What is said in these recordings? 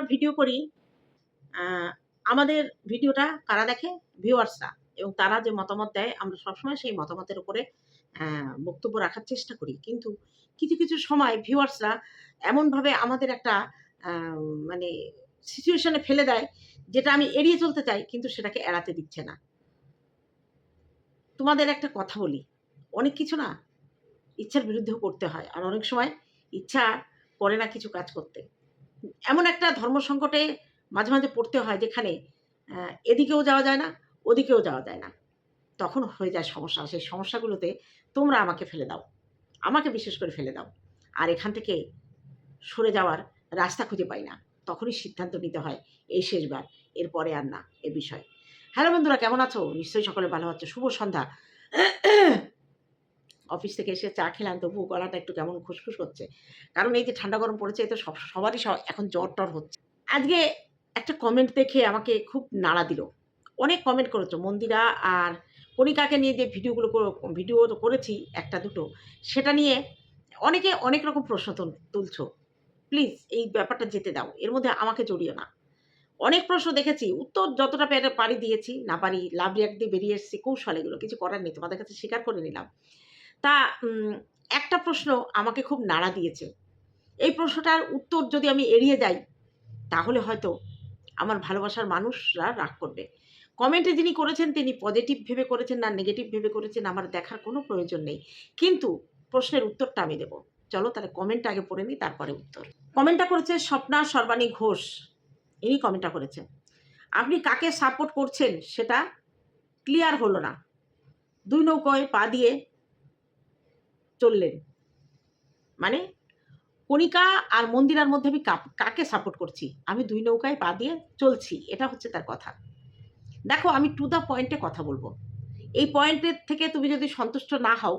আমরা ভিডিও করি আমাদের ভিডিওটা কারা দেখে? ভিউয়ার্সরা এবং তারা যে মতামত দেয়, আমরা সবসময় সেই মতামতের উপরে বক্তব্য রাখার চেষ্টা করি। কিন্তু কিছু কিছু সময় ভিউয়ার্সরা এমনভাবে আমাদের একটা মানে সিচুয়েশনে ফেলে দেয়, যেটা আমি এড়িয়ে চলতে চাই, কিন্তু সেটাকে এড়াতে দিচ্ছে না। তোমাদের একটা কথা বলি। অনেক কিছু না, ইচ্ছার বিরুদ্ধেও করতে হয়। আর অনেক সময় ইচ্ছা করে না কিছু কাজ করতে। এমন একটা ধর্ম সংকটে মাঝে মাঝে পড়তে হয় যেখানে এদিকেও যাওয়া যায় না, ওদিকেও যাওয়া যায় না। তখন হয়ে যায় সমস্যা। সেই সমস্যাগুলোতে তোমরা আমাকে ফেলে দাও। আমাকে বিশেষ করে ফেলে দাও। আর এখান থেকে সরে যাওয়ার রাস্তা খুঁজে পাই না। তখনই সিদ্ধান্ত নিতে হয়, এই শেষবার, এরপরে আর না, এ বিষয়ে। হ্যালো বন্ধুরা, কেমন আছো? নিশ্চয়ই সকলে ভালো আছো। শুভ সন্ধ্যা। অফিস থেকে এসে চা খেলাম তবু গলাটা একটু কেমন খুসখুস হচ্ছে। কারণ এই যে ঠান্ডা গরম পড়েছে, এতে সব, সবারই সব এখন জ্বর টর হচ্ছে। আজকে একটা কমেন্ট দেখে আমাকে খুব নাড়া দিল। অনেক কমেন্ট করেছ, মন্দিরা আর কণিকাকে নিয়ে যে ভিডিওগুলো ভিডিও তো করেছি, একটা দুটো, সেটা নিয়ে অনেকে অনেক রকম প্রশ্ন তুলছো। প্লিজ এই ব্যাপারটা যেতে দাও, এর মধ্যে আমাকে জড়িও না। অনেক প্রশ্ন দেখেছি, উত্তর যতটা পারি দিয়েছি, না পারি, লাভ রিয়াক্ট দিয়ে বেরিয়ে এসেছি কৌশল এগুলো, কিছু করার নেই, তোমাদের কাছে স্বীকার করে নিলাম। তা একটা প্রশ্ন আমাকে খুব নাড়া দিয়েছে। এই প্রশ্নটার উত্তর যদি আমি এড়িয়ে যাই, তাহলে হয়তো আমার ভালোবাসার মানুষরা রাগ করবে। কমেন্টে যিনি করেছেন, তিনি পজিটিভ ভেবে করেছেন না নেগেটিভ ভেবে করেছেন, আমার দেখার কোনো প্রয়োজন নেই। কিন্তু প্রশ্নের উত্তরটা আমি দেবো। চলো তাহলে কমেন্টটা আগে পড়ে নিই, তারপরে উত্তর। কমেন্টটা করেছে স্বপ্না সর্বাণী ঘোষ। ইনি কমেন্টটা করেছেন। আপনি কাকে সাপোর্ট করছেন সেটা ক্লিয়ার হলো না। দুই নৌকোয় পা দিয়ে চললেন মানে কণিকা আর মন্দিরার মধ্যে আমি কাকে সাপোর্ট করছি? আমি দুই নৌকায় পা দিয়ে চলছি, এটা হচ্ছে তার কথা। দেখো, আমি টু দ্য পয়েন্টে কথা বলব। এই পয়েন্টের থেকে তুমি যদি সন্তুষ্ট না হও,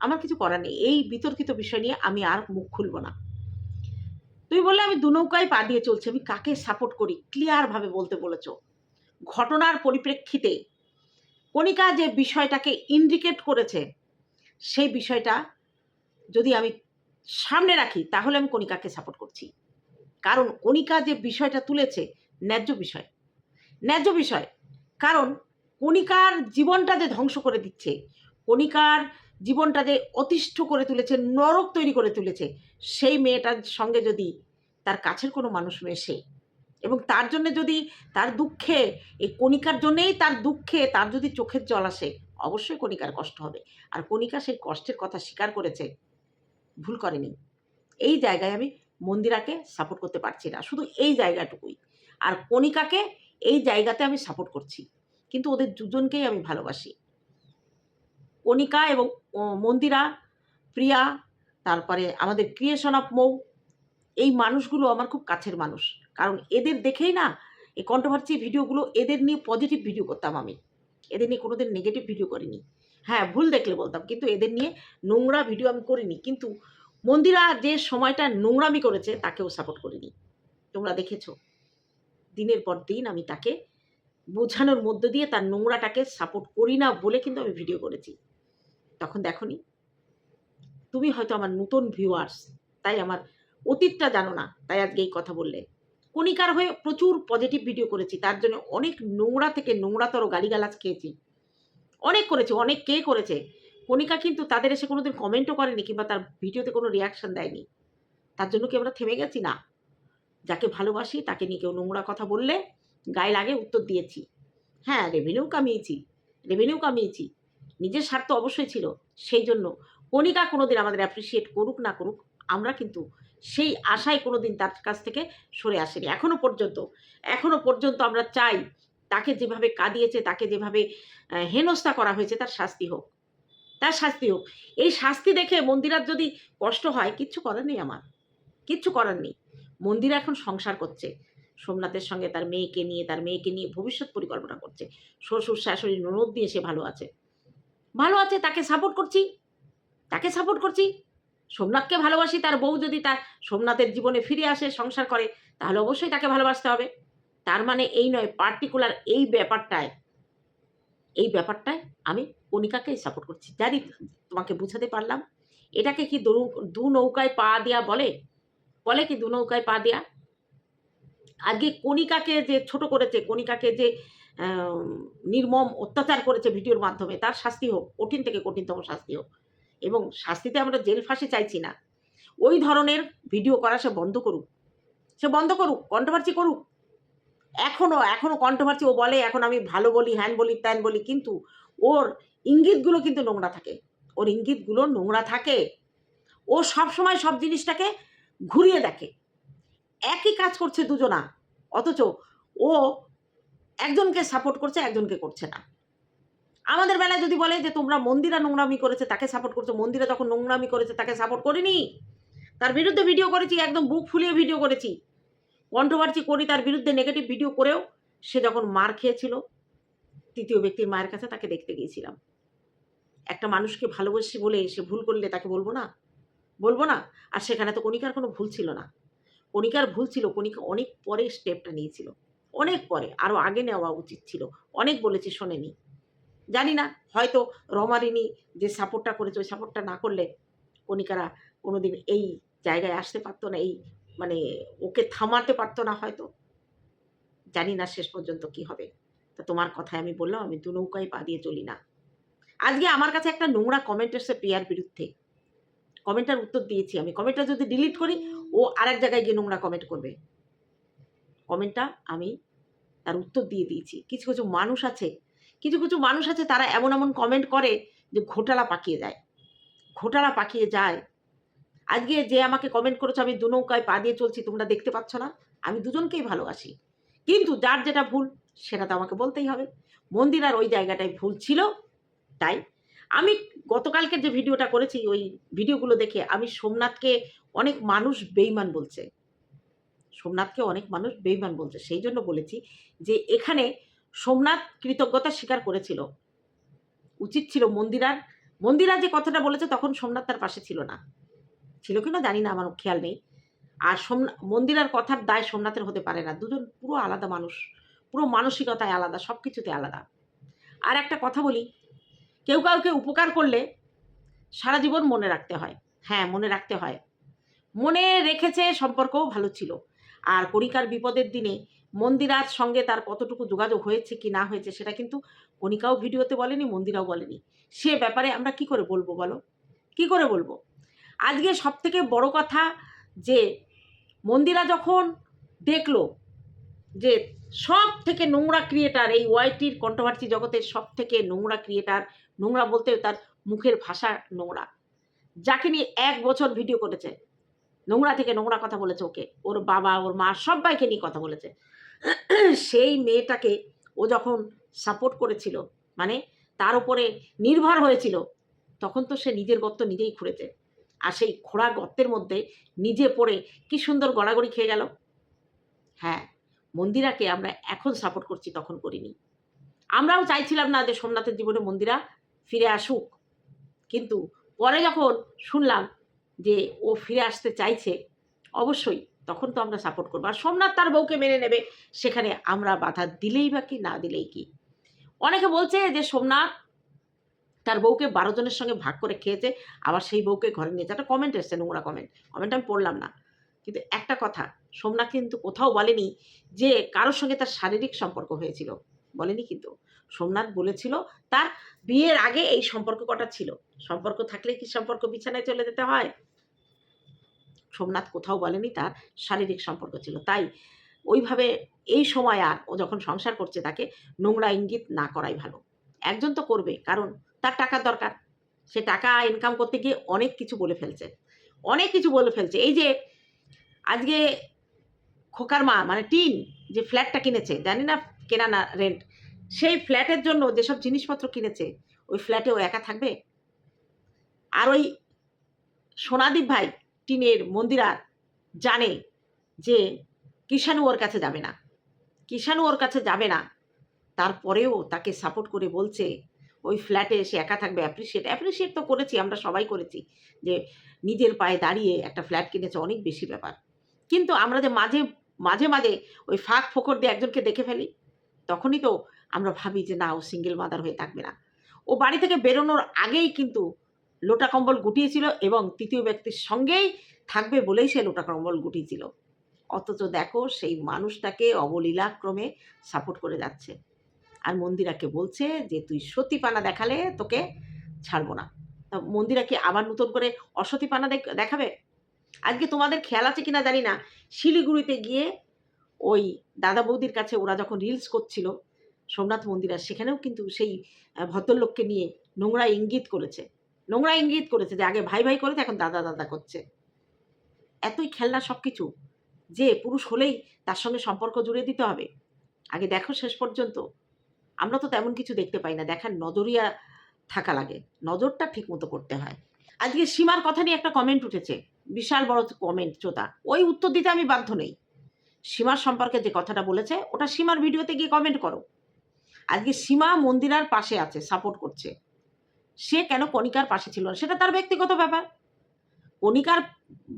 আমার কিছু করার নেই। এই বিতর্কিত বিষয় নিয়ে আমি আর মুখ খুলবো না। তুমি বললে আমি দু নৌকায় পা দিয়ে চলছি, আমি কাকে সাপোর্ট করি? ক্লিয়ারভাবে বলতে বলেছ। ঘটনার পরিপ্রেক্ষিতে কণিকা যে বিষয়টাকে ইন্ডিকেট করেছে সেই বিষয়টা যদি আমি সামনে রাখি, তাহলে আমি কণিকাকে সাপোর্ট করছি। কারণ কণিকা যে বিষয়টা তুলেছে, ন্যায্য বিষয়। ন্যায্য বিষয়, কারণ কণিকার জীবনটা যে ধ্বংস করে দিচ্ছে, কণিকার জীবনটা যে অতিষ্ঠ করে তুলেছে, নরক তৈরি করে তুলেছে, সেই মেয়েটার সঙ্গে যদি তার কাছের কোনো মানুষ মেশে এবং তার জন্য যদি তার দুঃখে, এই কণিকার জন্যেই তার দুঃখে, তার যদি চোখের জল আসে অবশ্যই কণিকার কষ্ট হবে। আর কণিকা সেই কষ্টের কথা স্বীকার করেছে, ভুল করেনি। এই জায়গায় আমি মন্দিরাকে সাপোর্ট করতে পারছি না, শুধু এই জায়গাটুকুই। আর কণিকাকে এই জায়গাতে আমি সাপোর্ট করছি, কিন্তু ওদের দুজনকেই আমি ভালোবাসি। কণিকা এবং মন্দিরা, প্রিয়া, তারপরে আমাদের ক্রিয়েশন অফ মৌ, এই মানুষগুলো আমার খুব কাছের মানুষ। কারণ এদের দেখেই না, এই কন্ট্রোভার্সি ভিডিওগুলো এদের নিয়ে পজিটিভ ভিডিও করতাম আমি। এদের নিয়ে কোনোদিন নেগেটিভ ভিডিও করিনি। হ্যাঁ ভুল দেখলে বলতাম, কিন্তু এদের নিয়ে নোংরা ভিডিও আমি করিনি। কিন্তু মন্দিরা যে সময়টা নোংরামি করেছে, তাকেও সাপোর্ট করিনি। তোমরা দেখেছ? দিনের পর দিন আমি তাকে বোঝানোর মধ্য দিয়ে তার নোংরাটাকে সাপোর্ট করি না বলে কিন্তু আমি ভিডিও করেছি। তখন দেখনি, তুমি হয়তো আমার নতুন ভিউয়ার্স তাই আমার অতীতটা জানো না, তাই আজকে এই কথা বললে। কণিকার হয়ে প্রচুর পজিটিভ ভিডিও করেছি। তার জন্য অনেক নোংরা থেকে নোংরাতর গালিগালাজ খেয়েছি। অনেক করেছে, অনেক কে করেছে? কণিকা কিন্তু তাদের এসে কোনোদিন কমেন্টও করেনি কিংবা তার ভিডিওতে কোনো রিয়াকশন দেয়নি। তার জন্য কি আমরা থেমে গেছি? না। যাকে ভালোবাসি তাকে নিয়ে কেউ নোংরা কথা বললে গায়ে লাগে উত্তর দিয়েছি। হ্যাঁ রেভিনিউ কামিয়েছি রেভিনিউ কামিয়েছি। নিজের স্বার্থ অবশ্যই ছিল। সেই জন্য কণিকা কোনোদিন আমাদের অ্যাপ্রিসিয়েট করুক না করুক আমরা কিন্তু সেই আশায় কোনোদিন তার কাছ থেকে সরে আসেনি। এখনও পর্যন্ত এখনও পর্যন্ত আমরা চাই তাকে যেভাবে কাঁদিয়েছে, তাকে যেভাবে হেনস্থা করা হয়েছে তার শাস্তি হোক। তার শাস্তি হোক। এই শাস্তি দেখে মন্দিরার যদি কষ্ট হয়, কিচ্ছু করার নেই আমার। কিচ্ছু করার নেই। মন্দিরা এখন সংসার করছে। সোমনাথের সঙ্গে তার মেয়েকে নিয়ে, তার মেয়েকে নিয়ে ভবিষ্যৎ পরিকল্পনা করছে। শ্বশুর শাশুড়ি ননদ দিয়ে সে ভালো আছে। ভালো আছে, তাকে সাপোর্ট করছি। তাকে সাপোর্ট করছি। সোমনাথকে ভালোবাসি, তার বউ যদি তার সোমনাথের জীবনে ফিরে আসে, সংসার করে, তাহলে অবশ্যই তাকে ভালোবাসতে হবে। তার মানে এই নয় পার্টিকুলার এই ব্যাপারটায় এই ব্যাপারটায় আমি কণিকাকেই সাপোর্ট করছি। জানি তোমাকে বুঝাতে পারলাম। এটাকে কি দু নৌকায় পা দেওয়া বলে? বলে কি দু নৌকায় পা দেওয়া আজকে কণিকাকে যে ছোট করেছে, কণিকাকে যে নির্মম অত্যাচার করেছে ভিডিওর মাধ্যমে, তার শাস্তি হোক, কঠিন থেকে কঠিনতম শাস্তি হোক এবং শাস্তিতে আমরা জেল ফাঁসি চাইছি না। ওই ধরনের ভিডিও করা সে বন্ধ করুক। সে বন্ধ করুক কন্ট্রোভার্সি করুক। এখনও এখনও কন্ট্রোভার্সি ও বলে, এখন আমি ভালো বলি, হ্যান বলি, ত্যান বলি। কিন্তু ওর ইঙ্গিতগুলো কিন্তু নোংরা থাকে। ওর ইঙ্গিতগুলো নোংরা থাকে। ও সব সময় সব জিনিসটাকে ঘুরিয়ে দেখে। একই কাজ করছে দুজনা। অথচ ও একজনকে সাপোর্ট করছে, একজনকে করছে না। আমাদের বেলায় যদি বলে যে তোমরা মন্দিরা নোংরামি করেছে, তাকে সাপোর্ট করছ, মন্দিরা যখন নোংরামি করেছে, তাকে সাপোর্ট করিনি? তার বিরুদ্ধে ভিডিও করেছি, একদম বুক ফুলিয়ে ভিডিও করেছি। কন্ট্রোভার্সি করি, তার বিরুদ্ধে নেগেটিভ ভিডিও করেও সে যখন মার খেয়েছিল, তৃতীয় ব্যক্তির মায়ের কাছে তাকে দেখতে গিয়েছিলাম। একটা মানুষকে ভালোবাসি বলে সে ভুল করলে তাকে বলব না? বলব না? আর সেখানে তো কণিকার কোনো ভুল ছিল না। কণিকার ভুল ছিল, কণিকা অনেক পরে স্টেপটা নিয়েছিল। অনেক পরে আরও আগে নেওয়া উচিত ছিল। অনেক বলেছি, শোনেনি। জানি না হয়তো রমারিনী যে সাপোর্টটা করেছে, ওই সাপোর্টটা না করলে কণিকারা কোনোদিন এই জায়গায় আসতে পারতো না, এই মানে ওকে থামাতে পারতো না হয়তো। জানি না শেষ পর্যন্ত কি হবে। তা তোমার কথায় আমি বললাম, আমি দু নৌকায় পা দিয়ে চলি না। আজকে আমার কাছে একটা নোংরা কমেন্ট এসেছে প্রিয়ার বিরুদ্ধে। কমেন্টটার উত্তর দিয়েছি আমি। কমেন্টটা যদি ডিলিট করি, ও আরেক জায়গায় গিয়ে নোংরা কমেন্ট করবে। কমেন্টটা আমি তার উত্তর দিয়ে দিয়েছি। কিছু কিছু মানুষ আছে কিছু কিছু মানুষ আছে তারা এমন এমন কমেন্ট করে যে ঘোটালা পাকিয়ে যায়। ঘোটালা পাকিয়ে যায়। আজকে যে আমাকে কমেন্ট করেছ, আমি দু নৌকায় পা দিয়ে চলছি, তোমরা দেখতে পাচ্ছ না। আমি দুজনকেই ভালোবাসি। কিন্তু যার যেটা ভুল, সেটা তো আমাকে বলতেই হবে। মন্দিরার ওই জায়গাটায় ভুল ছিল, তাই। আমি গতকালকে যে ভিডিওটা করেছি, ওই ভিডিওগুলো দেখে আমি সোমনাথকে অনেক মানুষ বেইমান বলছে। সোমনাথকে অনেক মানুষ বেইমান বলছে। সেই জন্য বলেছি যে এখানে সোমনাথ কৃতজ্ঞতা স্বীকার করেছিল। উচিত ছিল মন্দিরার, মন্দিরা যে কথাটা বলেছে তখন সোমনাথ তার পাশে ছিল না। ছিল কিনা জানি না, আমার খেয়াল নেই। আর সোমনা, মন্দিরার কথার দায় সোমনাথের হতে পারে না। দুজন পুরো আলাদা মানুষ, পুরো মানসিকতায় আলাদা সব কিছুতে আলাদা। আর একটা কথা বলি, কেউ কাউকে উপকার করলে সারা জীবন মনে রাখতে হয়। হ্যাঁ মনে রাখতে হয়। মনে রেখেছে সম্পর্কও ভালো ছিল। আর পরিকার বিপদের দিনে মন্দিরার সঙ্গে তার কতটুকু যোগাযোগ হয়েছে কি না হয়েছে সেটা কিন্তু কণিকাও ভিডিওতে বলেনি, মন্দিরাও বলেনি। সে ব্যাপারে আমরা কি করে বলব বলো? কি করে বলব? আজকে সব থেকে বড় কথা যে মন্দিরা যখন দেখল যে সব থেকে নোংরা ক্রিয়েটার এই ওয়াইটির কন্ট্রোভার্সি জগতের সব থেকে নোংরা ক্রিয়েটার নোংরা বলতে তার মুখের ভাষা নোংরা। যাকে নিয়ে এক বছর ভিডিও করেছে। নোংরা থেকে নোংরা কথা বলেছে ওকে। ওর বাবা, ওর মা সবাইকে নিয়ে কথা বলেছে। সেই মেয়েটাকে ও যখন সাপোর্ট করেছিল মানে তার উপরে নির্ভর হয়েছিল, তখন তো সে নিজের গর্ত নিজেই খুঁড়েছে। আর সেই খোঁড়া গর্তের মধ্যে নিজে পড়ে কি সুন্দর গড়াগড়ি খেয়ে গেল। হ্যাঁ মন্দিরাকে আমরা এখন সাপোর্ট করছি, তখন করিনি। আমরাও চাইছিলাম না যে সোমনাথের জীবনে মন্দিরা ফিরে আসুক। কিন্তু পরে যখন শুনলাম যে ও ফিরে আসতে চাইছে, অবশ্যই তখন তো আমরা সাপোর্ট করব। আর সোমনাথ তার বউকে মেনে নেবে, সেখানে আমরা বাধা দিলেই বা কি, না দিলেই কি? অনেকে বলছে যে সোমনাথ তার বউকে বারো জনের সঙ্গে ভাগ করে খেয়েছে, আবার সেই বউকে ঘরে নিয়েছে একটা কমেন্ট এসছে, নোংরা কমেন্ট কমেন্ট আমি পড়লাম না। কিন্তু একটা কথা, সোমনাথ কিন্তু কোথাও বলেনি যে কারোর সঙ্গে তার শারীরিক সম্পর্ক হয়েছিল। বলেনি কিন্তু। সোমনাথ বলেছিল তার বিয়ের আগে এই সম্পর্ক কটা ছিল? সম্পর্ক থাকলে কি সম্পর্ক বিছানায় চলে যেতে হয়? সোমনাথ কোথাও বলেনি, তার শারীরিক সম্পর্ক ছিল। তাই ওইভাবে এই সময় আর ও যখন সংসার করছে তাকে নোংরা ইঙ্গিত না করাই ভালো। একজন তো করবে, কারণ তার টাকার দরকার। সে টাকা ইনকাম করতে গিয়ে অনেক কিছু বলে ফেলছে। অনেক কিছু বলে ফেলছে। এই যে আজকে খোকার মা মানে টিন যে ফ্ল্যাটটা কিনেছে, জানি না কেনা না রেন্ট সেই ফ্ল্যাটের জন্য যেসব জিনিসপত্র কিনেছে, ওই ফ্ল্যাটে ও একা থাকবে? আর ওই সোনাদীপ ভাই টিনের মন্দিরার জানে যে কিষাণু ওর কাছে যাবে না। কিষাণু ওর কাছে যাবে না। তারপরেও তাকে সাপোর্ট করে বলছে, ওই ফ্ল্যাটে এসে একা থাকবে অ্যাপ্রিসিয়েট অ্যাপ্রিসিয়েট তো করেছি, আমরা সবাই করেছি যে নিজের পায়ে দাঁড়িয়ে একটা ফ্ল্যাট কিনেছে, অনেক বেশি ব্যাপার। কিন্তু আমরা যে মাঝে মাঝে মাঝে ওই ফাঁক ফোকর দিয়ে একজনকে দেখে ফেলি, তখনই তো আমরা ভাবি যে না, ও সিঙ্গেল মাদার হয়ে থাকবে না। ও বাড়ি থেকে বেরোনোর আগেই কিন্তু লোটা কম্বল গুটিয়েছিল এবং তৃতীয় ব্যক্তির সঙ্গেই থাকবে বলেই সে লোটা কম্বল গুটিয়েছিল। অথচ দেখো, সেই মানুষটাকে অবলীলাক্রমে সাপোর্ট করে যাচ্ছে। আর মন্দিরাকে বলছে যে, তুই সতীপানা দেখালে তোকে ছাড়বো না। তা মন্দিরা কি আবার নতুন করে অসতীপানা দেখ- দেখাবে? আজকে তোমাদের খেয়াল আছে কিনা জানি না। শিলিগুড়িতে গিয়ে ওই দাদা বৌদির কাছে ওরা যখন রিলস করছিল, সোমনাথ মন্দিরা, সেখানেও কিন্তু সেই ভদ্রলোককে নিয়ে নোংরা ইঙ্গিত করেছে। নোংরা ইঙ্গিত করেছে যে আগে ভাই ভাই করেছে, এখন দাদা দাদা করছে। এতই খেলনা সব কিছু যে পুরুষ হলেই তার সঙ্গে সম্পর্ক জুড়ে দিতে হবে। আগে দেখো শেষ পর্যন্ত। আমরা তো তেমন কিছু দেখতে পাই না, দেখার নজরিয়া থাকা লাগে। নজরটা ঠিক মতো করতে হয়। আজকে সীমার কথা নিয়ে একটা কমেন্ট উঠেছে, বিশাল বড় কমেন্ট চোতা ওই উত্তর দিতে আমি বাধ্য নেই। সীমার সম্পর্কে যে কথাটা বলেছে, ওটা সীমার ভিডিওতে গিয়ে কমেন্ট করো। আজকে সীমা মন্দিরার পাশে আছে সাপোর্ট করছে। সে কেন কণিকার পাশে ছিল না? সেটা তার ব্যক্তিগত ব্যাপার। কণিকার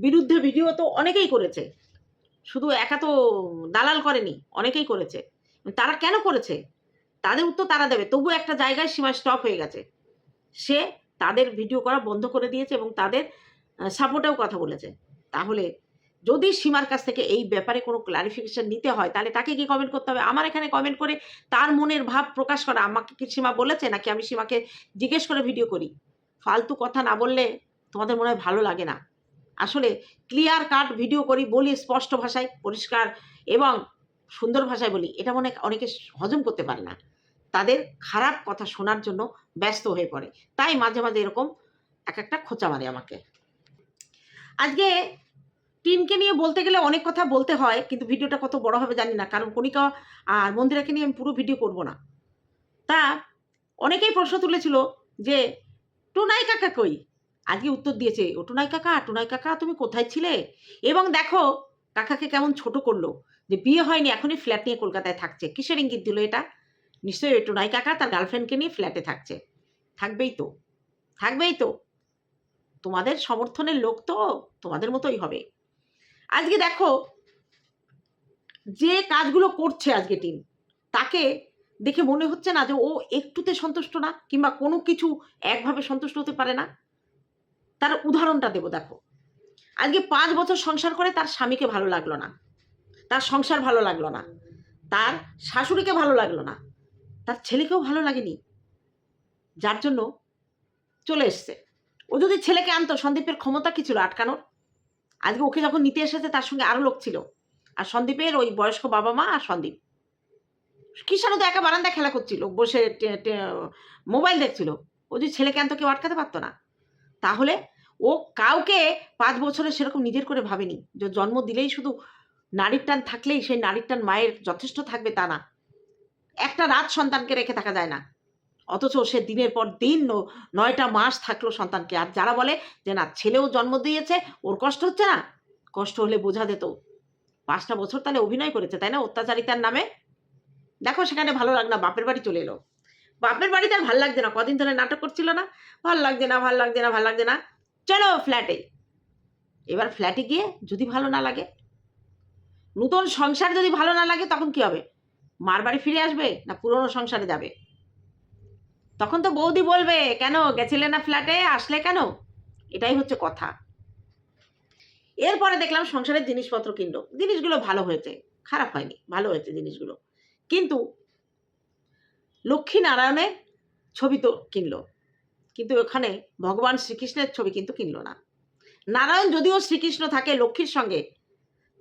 বিরুদ্ধে ভিডিও তো অনেকেই করেছে। শুধু একা তো দালাল করেনি, অনেকেই করেছে। তারা কেন করেছে? তাদের উত্তর তারা দেবে। তবু একটা জায়গায় সীমা স্টপ হয়ে গেছে। সে তাদের ভিডিও করা বন্ধ করে দিয়েছে এবং তাদের সাপোর্টেও কথা বলেছে। তাহলে যদি সীমার কাছ থেকে এই ব্যাপারে কোনো ক্লারিফিকেশন নিতে হয়, তাহলে তাকে কি কমেন্ট করতে হবে। আমার এখানে কমেন্ট করে তার মনের ভাব প্রকাশ করা, আমাকে কি সীমা বলেছে নাকি আমি সীমাকে জিজ্ঞেস করে ভিডিও করি? ফালতু কথা না বললে তোমাদের মনে হয় ভালো লাগে না? আসলে ক্লিয়ার কাট ভিডিও করি বলি স্পষ্ট ভাষায়, পরিষ্কার এবং সুন্দর ভাষায় বলি, এটা মনে অনেকে হজম করতে পারে না। তাদের খারাপ কথা শোনার জন্য ব্যস্ত হয়ে পড়ে। তাই মাঝে মাঝে এরকম এক একটা খোঁচা মারে আমাকে। আজকে টিমকে নিয়ে বলতে গেলে অনেক কথা বলতে হয়, কিন্তু ভিডিওটা কত বড় হবে জানি না। কারণ কণিকা আর মন্দিরাকে নিয়ে আমি পুরো ভিডিও করব না। তা অনেকেই প্রশ্ন তুলেছিল যে, টুনাই কাকা কই? আজকে উত্তর দিয়েছে, ও টুনাই কাকা টুনাই কাকা, তুমি কোথায় ছিলে? এবং দেখো, কাকাকে কেমন ছোট করল যে, বিয়ে হয়নি, এখনই ফ্ল্যাট নিয়ে কলকাতায় থাকছে। কিসের ইঙ্গিত দিল এটা? নিশ্চয়ই ওই টুনাই কাকা তার গার্লফ্রেন্ডকে নিয়ে ফ্ল্যাটে থাকছে। থাকবেই তো থাকবেই তো। তোমাদের সমর্থনের লোক তো, তোমাদের মতোই হবে। আজকে দেখো, যে কাজগুলো করছে আজকে টিম তাকে দেখে মনে হচ্ছে না যে ও একটুতে সন্তুষ্ট না, কিংবা কোনো কিছু একভাবে সন্তুষ্ট হতে পারে না। তার উদাহরণটা দেবো, দেখো। আজকে পাঁচ বছর সংসার করে তার স্বামীকে ভালো লাগল না। তার সংসার ভালো লাগল না। তার শাশুড়িকে ভালো লাগল না। তার ছেলেকেও ভালো লাগেনি। যার জন্য চলে এসছে। ও যদি ছেলেকে আনতো, সন্দীপের ক্ষমতা কি ছিল আটকানোর? আজকে ওকে যখন নিতে এসেছে, তার সঙ্গে আরও লোক ছিল। আর সন্দীপের ওই বয়স্ক বাবা মা আর সন্দীপ। কিষাণু তো একা বারান্দায় খেলা করছিল, বসে মোবাইল দেখছিল। ও যদি ছেলেকে আনতো কেউ আটকাতে পারতো না। তাহলে ও কাউকে পাঁচ বছরে সেরকম নিজের করে ভাবেনি যে জন্ম দিলেই শুধু নারীর টান থাকলেই সেই নারীর টান মায়ের যথেষ্ট থাকবে তা না। একটা রাত সন্তানকে রেখে থাকা যায় না। অথচ সে দিনের পর দিন নয়টা মাস থাকল সন্তানকে। আর যারা বলে যে, না, ছেলেও জন্ম দিয়েছে, ওর কষ্ট হচ্ছে না? কষ্ট হলে বোঝা দিত পাঁচটা বছর তাহলে অভিনয় করেছে, তাই না? অত্যাচারিতার নামে। দেখো, সেখানে ভালো লাগ, না, বাপের বাড়ি চলে এলো। বাপের বাড়িতে আর ভালো লাগছে না, কদিন ধরে নাটক করছিল না? ভালো লাগছে না, ভালো লাগছে না, ভালো লাগছে না। চলো ফ্ল্যাটে এবার ফ্ল্যাটে গিয়ে যদি ভালো না লাগে, নতুন সংসার যদি ভালো না লাগে, তখন কি হবে? মার বাড়ি ফিরে আসবে, না পুরনো সংসারে যাবে? তখন তো বৌদি বলবে, কেন, গেছিলে না ফ্ল্যাটে আসলে কেন? এটাই হচ্ছে কথা। এরপরে দেখলাম সংসারের জিনিসপত্র কিনলো। জিনিসগুলো ভালো হয়েছে। খারাপ হয়নি, ভালো হয়েছে জিনিসগুলো। কিন্তু লক্ষ্মী নারায়ণের ছবি তো কিনলো। কিন্তু ওখানে ভগবান শ্রীকৃষ্ণের ছবি কিন্তু কিনলো না। নারায়ণ যদিও শ্রীকৃষ্ণ থাকে, লক্ষ্মীর সঙ্গে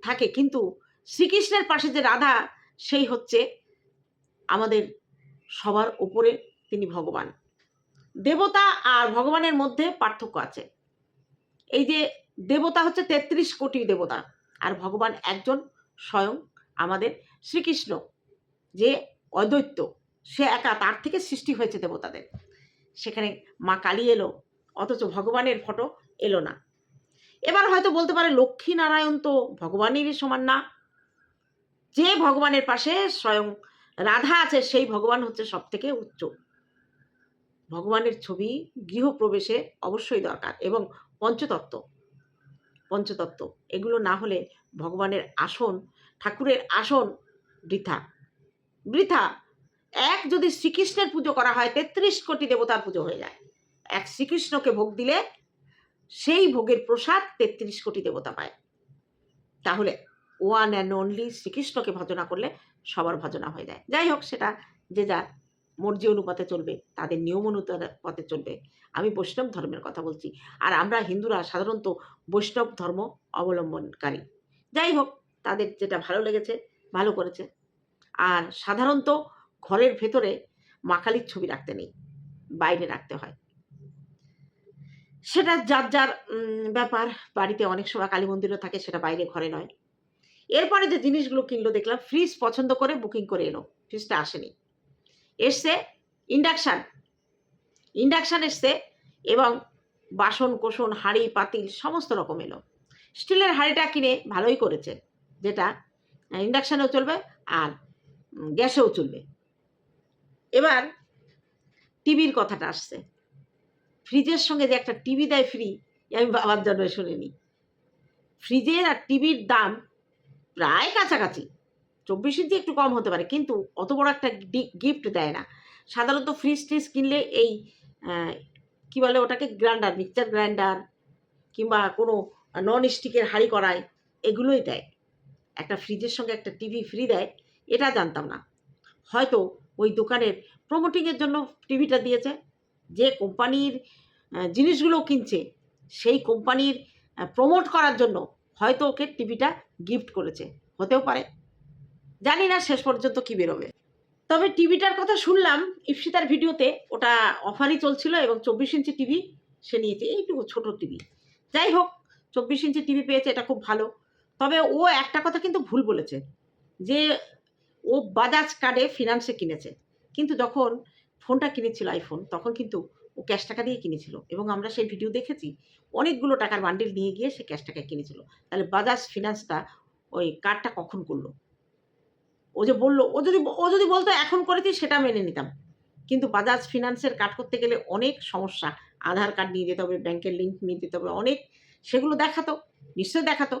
থাকে, কিন্তু শ্রীকৃষ্ণের পাশে যে রাধা, সেই হচ্ছে আমাদের সবার ওপরে তিনি ভগবান। দেবতা আর ভগবানের মধ্যে পার্থক্য আছে। এই যে দেবতা হচ্ছে তেত্রিশ কোটি দেবতা, আর ভগবান একজন স্বয়ং আমাদের শ্রীকৃষ্ণ, যে অদ্বৈত। সে একা, তার থেকে সৃষ্টি হয়েছে দেবতাদের। সেখানে মা কালী এলো, অথচ ভগবানের ফটো এলো না। এবার হয়তো বলতে পারে লক্ষ্মী নারায়ণ তো ভগবানেরই সমান না। যে ভগবানের পাশে স্বয়ং রাধা আছে, সেই ভগবান হচ্ছে সব থেকে উচ্চ। ভগবানের ছবি গৃহপ্রবেশে অবশ্যই দরকার এবং পঞ্চতত্ত্ব। পঞ্চতত্ত্ব, এগুলো না হলে ভগবানের আসন, ঠাকুরের আসন বৃথা। বৃথা। এক যদি শ্রীকৃষ্ণের পুজো করা হয়, তেত্রিশ কোটি দেবতার পুজো হয়ে যায়। এক শ্রীকৃষ্ণকে ভোগ দিলে সেই ভোগের প্রসাদ তেত্রিশ কোটি দেবতা পায়। তাহলে ওয়ান অ্যান্ড অনলি শ্রীকৃষ্ণকে ভজনা করলে সবার ভজনা হয়ে যায়। যাই হোক, সেটা যে যার মর্জি অনুপাতে চলবে, তাদের নিয়ম অনুপাতে চলবে। আমি বৈষ্ণব ধর্মের কথা বলছি। আর আমরা হিন্দুরা সাধারণত বৈষ্ণব ধর্ম অবলম্বনকারী। যাই হোক, তাদের যেটা ভালো লেগেছে, ভালো করেছে। আর সাধারণত ঘরের ভেতরে মা কালীর ছবি রাখতে নেই, বাইরে রাখতে হয়। সেটা যার যার ব্যাপার, বাড়িতে অনেক সময় কালী মন্দিরও থাকে, সেটা বাইরে ঘরে নয়। এরপরে যে জিনিসগুলো কিনলো দেখলাম ফ্রিজ পছন্দ করে বুকিং করে এলো ফ্রিজটা আসেনি। এসছে ইন্ডাকশান ইন্ডাকশান এসছে এবং বাসন কোসন, হাঁড়ি, পাতিল সমস্ত রকম এলো। স্টিলের হাঁড়িটা কিনে ভালোই করেছে, যেটা ইন্ডাকশানেও চলবে আর গ্যাসেও চলবে। এবার টিভির কথাটা আসছে। ফ্রিজের সঙ্গে যে একটা টিভি দেয় ফ্রি আমি বাবার জন্য শুনিনি। ফ্রিজের আর টিভির দাম প্রায় কাছাকাছি। চব্বিশ ইঞ্চি একটু কম হতে পারে, কিন্তু অত বড় একটা গিফট দেয় না। সাধারণত ফ্রিজ ট্রিজ কিনলে এই কি বলে ওটাকে গ্রাইন্ডার মিক্সচার গ্রাইন্ডার কিংবা কোনো নন স্টিকের হাঁড়ি কড়াই, এগুলোই দেয়। একটা ফ্রিজের সঙ্গে একটা টিভি ফ্রি দেয়, এটা জানতাম না। হয়তো ওই দোকানের প্রমোটিংয়ের জন্য টিভিটা দিয়েছে, যে কোম্পানির জিনিসগুলো কিনছে, সেই কোম্পানির প্রমোট করার জন্য হয়তো ওকে টিভিটা গিফট করেছে। হতেও পারে। জানি না শেষ পর্যন্ত কি বেরোবে। তবে টিভিটার কথা শুনলাম ইপসিতার ভিডিওতে ওটা অফারই চলছিল এবং চব্বিশ ইঞ্চি টিভি সে নিয়েছে এইটুকু ছোট টিভি। যাই হোক, চব্বিশ ইঞ্চি টিভি পেয়েছে, এটা খুব ভালো। তবে ও একটা কথা কিন্তু ভুল বলেছে, যে ও বাজাজ কার্ডে ফিনান্সে কিনেছে। কিন্তু যখন ফোনটা কিনেছিল আইফোন তখন কিন্তু ও ক্যাশ টাকা দিয়ে কিনেছিল। এবং আমরা সেই ভিডিও দেখেছি, অনেকগুলো টাকার বান্ডিল নিয়ে গিয়ে সে ক্যাশ টাকায় কিনেছিল। তাহলে বাজাজ ফিনান্সটা ওই কার্ডটা কখন করল? ও যে বলল, ও যদি ও যদি বলতো এখন করেছি সেটা মেনে নিতাম। কিন্তু বাজাজ ফিনান্সের কার্ড করতে গেলে অনেক সমস্যা। আধার কার্ড নিয়ে যেতে হবে ব্যাংকের লিঙ্ক নিয়ে যেতে হবে, অনেক। সেগুলো দেখাতো, নিশ্চয়ই দেখাতো।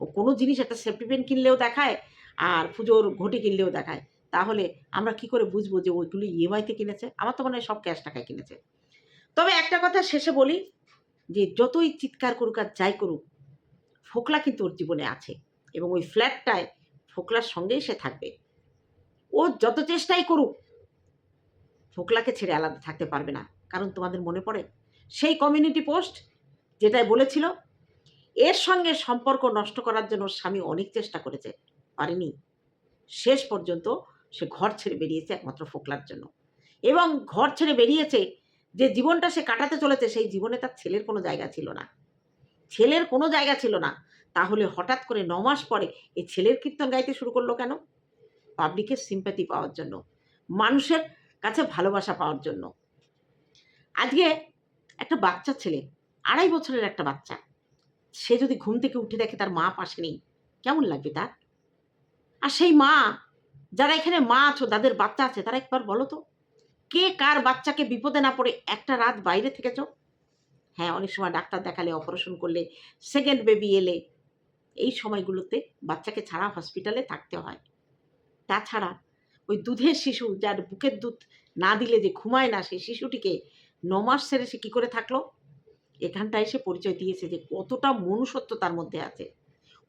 ও কোনো জিনিস একটা সেফটি পেন কিনলেও দেখায় আর পুজোর ঘটি কিনলেও দেখায়। তাহলে আমরা কি করে বুঝব যে ওইগুলো ইএমআইতে কিনেছে? আমার তো মনে হয় সব ক্যাশ টাকায় কিনেছে। তবে একটা কথা শেষে বলি যে যতই চিৎকার করুক আর যাই করুক, ফোকলা কিন্তু ওর জীবনে আছে। এবং ওই ফ্ল্যাটটায় ফোকলার সঙ্গেই সে থাকবে। ও যত চেষ্টাই করুক ফোকলাকে ছেড়ে আলাদা থাকতে পারবে না, কারণ তোমাদের মনে পড়ে? সেই কমিউনিটি পোস্ট যেটাই বলেছিল, এর সঙ্গে সম্পর্ক নষ্ট করার জন্য স্বামী অনেক চেষ্টা করেছে, পারেনি। শেষ পর্যন্ত সে ঘর ছেড়ে বেরিয়েছে একমাত্র ফোকলার জন্য। এবং ঘর ছেড়ে বেরিয়েছে, যে জীবনটা সে কাটাতে চলেছে, সেই জীবনে তার ছেলের কোনো জায়গা ছিল না। ছেলের কোনো জায়গা ছিল না। তাহলে হঠাৎ করে ন মাস পরে এই ছেলের কীর্তন গাইতে শুরু করল কেন? পাবলিকের সিম্প্যাথি পাওয়ার জন্য, মানুষের কাছে ভালোবাসা পাওয়ার জন্য। আজকে একটা বাচ্চা ছেলে, আড়াই বছরের একটা বাচ্চা, সে যদি ঘুম থেকে উঠে দেখে তার মা পাশে নেই, কেমন লাগবে তার? আর সেই মা, যারা এখানে মা আছো, তাদের বাচ্চা আছে, তারা একবার বলো তো, কে কার বাচ্চাকে বিপদে না পড়ে একটা রাত বাইরে থেকেছ? হ্যাঁ অনেক সময় ডাক্তার দেখালে অপারেশন করলে সেকেন্ড বেবি এলে এই সময়গুলোতে বাচ্চাকে ছাড়া হসপিটালে থাকতে হয়। তাছাড়া ওই দুধের শিশু যার বুকের দুধ না দিলে যে ঘুমায় না, সেই শিশুটিকে ন মাস সেরে সে কী করে থাকল? এখানটা এসে পরিচয় দিয়েছে যে কতটা মনুষ্যত্ব তার মধ্যে আছে।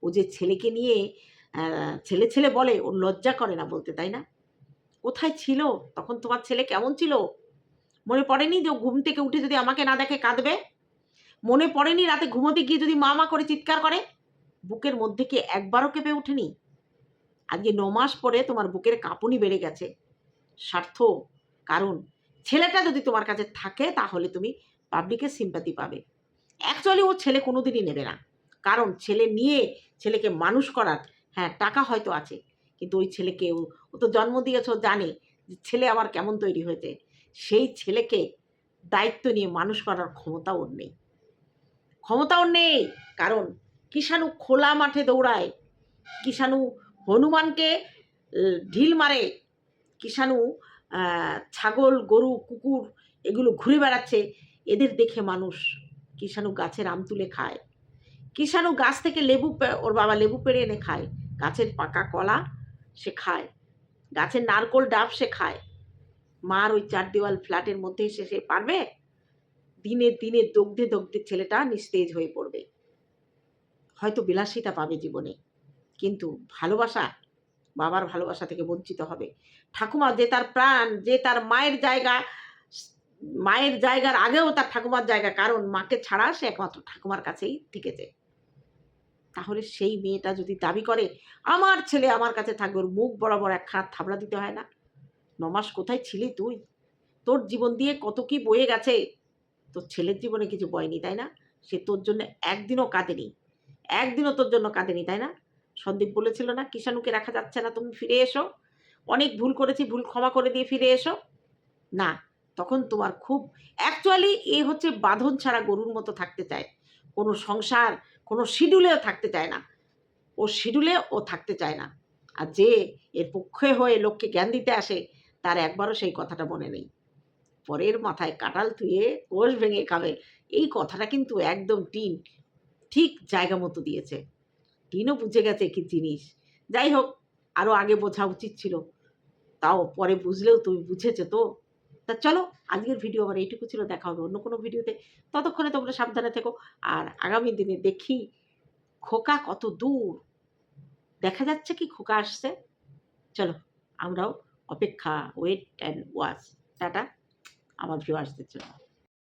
ও যে ছেলেকে নিয়ে ছেলে ছেলে বলে, ও লজ্জা করে না বলতে, তাই না? কোথায় ছিল? তখন তোমার ছেলে কেমন ছিল? মনে পড়েনি যে ঘুম থেকে উঠে যদি আমাকে না দেখে কাঁদবে? মনে পড়েনি রাতে ঘুমোতে গিয়ে যদি মা মা করে চিৎকার করে? বুকের মধ্যে কি একবারও কেঁপে ওঠেনি? আজকে ন মাস পরে তোমার বুকের কাঁপুনি বেড়ে গেছে। স্বার্থ কারণ ছেলেটা যদি তোমার কাছে থাকে তাহলে তুমি পাবলিকের সিম্পাতি পাবে। অ্যাকচুয়ালি ও ছেলে কোনোদিনই নেবে না। কারণ ছেলে নিয়ে ছেলেকে মানুষ করার হ্যাঁ টাকা হয়তো আছে। কিন্তু ওই ছেলেকে ও তো জন্ম দিয়েছে জানে যে ছেলে আমার কেমন তৈরি হয়েছে। সেই ছেলেকে দায়িত্ব নিয়ে মানুষ করার ক্ষমতা ওর নেই। ক্ষমতা ওর নেই, কারণ কিষাণু খোলা মাঠে দৌড়ায়। কিষাণু হনুমানকে ঢিল মারে। কিষাণু ছাগল, গরু, কুকুর এগুলো ঘুরে বেড়াচ্ছে। এদের দেখে মানুষ কিষাণু গাছের আম তুলে খায়। কিষাণু গাছ থেকে লেবু ওর বাবা লেবু পেড়ে এনে খায়। গাছের পাকা কলা সে খায়। গাছের নারকোল ডাব সে খায়। মার ওই চার দেওয়াল ফ্ল্যাটের মধ্যে এসে সে পারবে? দিনে দিনে দগ্ধে দগ্ধে ছেলেটা নিস্তেজ হয়ে পড়বে। হয়তো বিলাসিতা পাবে জীবনে। কিন্তু ভালোবাসা, বাবার ভালোবাসা থেকে বঞ্চিত হবে। ঠাকুমা যে তার প্রাণ, যে তার মায়ের জায়গা, মায়ের জায়গার আগেও তার ঠাকুমার জায়গা, কারণ মাকে ছাড়া সে একমাত্র ঠাকুমার কাছেই থেকেছে। তাহলে সেই মেয়েটা যদি দাবি করে, আমার ছেলে আমার কাছে থাকবে, ওর মুখ বরাবর এক একখানা থাবড়া দিতে হয় না? নমাস কোথায় ছিলি তুই? তোর জীবন দিয়ে কত কি বয়ে গেছে? তোর ছেলের জীবনে কিছু বয়নি, তাই না? সে তোর জন্য একদিনও কাঁদেনি। একদিনও তোর জন্য কাঁদেনি, তাই না? সন্দীপ বলেছিল না, কিষাণুকে রাখা যাচ্ছে না, তুমি ফিরে এসো। অনেক ভুল করেছি, ভুল ক্ষমা করে দিয়ে ফিরে এসো। না, তখন তোমার খুব অ্যাকচুয়ালি এ হচ্ছে বাঁধন ছাড়া গরুর মতো থাকতে চায়। কোনো সংসার, কোনো শিডিউলেও থাকতে চায় না। ও শিডিউলে ও থাকতে চায় না। আর যে এর পক্ষে হয়ে লোককে জ্ঞান দিতে আসে, তার একবারও সেই কথাটা মনে নেই। পরের মাথায় কাটাল থুয়ে কোষ ভেঙে খাবে, এই কথাটা কিন্তু একদম টিন। ঠিক জায়গা মতো দিয়েছে। টিনও বুঝে গেছে কি জিনিস। যাই হোক আরও আগে বোঝা উচিত ছিল। তাও পরে বুঝলেও তুমি বুঝেছ তো? তা চলো, আজকের ভিডিও আমার এইটুকু ছিল, দেখা হবে অন্য কোনো ভিডিওতে। ততক্ষণে তোমরা সাবধানে থেকো, আর আগামী দিনে দেখি খোকা কত দূর। দেখা যাচ্ছে কি খোকা আসছে? চলো, আমরাও অপেক্ষা ওয়েট অ্যান্ড ওয়াচ টাটা, আমার ভিউয়ার্সদের জন্য।